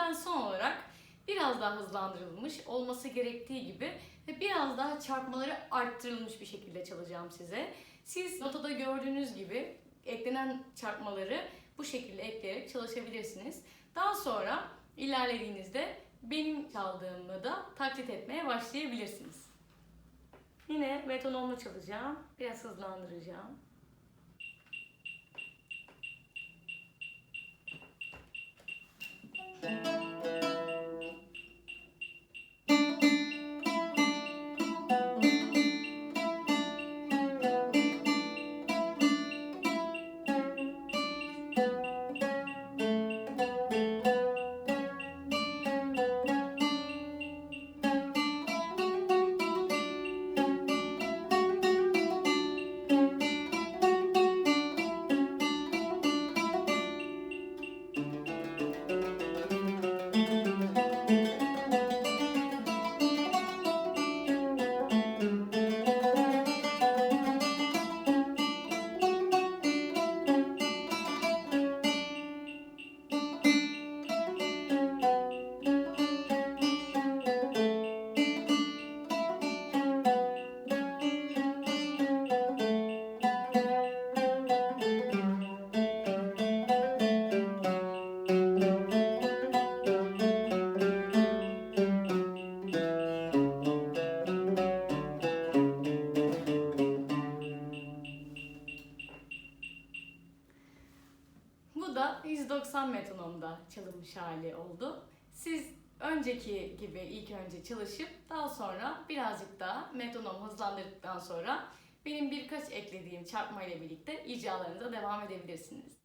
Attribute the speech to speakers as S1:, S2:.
S1: ben son olarak biraz daha hızlandırılmış olması gerektiği gibi ve biraz daha çarpmaları arttırılmış bir şekilde çalacağım size. Siz notada gördüğünüz gibi eklenen çarpmaları bu şekilde ekleyerek çalışabilirsiniz. Daha sonra ilerlediğinizde benim çaldığımı da taklit etmeye başlayabilirsiniz. Yine metronomla çalacağım. Biraz hızlandıracağım. Bu da 190 metronomda çalınmış hali oldu. Siz önceki gibi ilk önce çalışıp daha sonra birazcık daha metronomu hızlandırdıktan sonra benim birkaç eklediğim çarpma ile birlikte icralarınıza devam edebilirsiniz.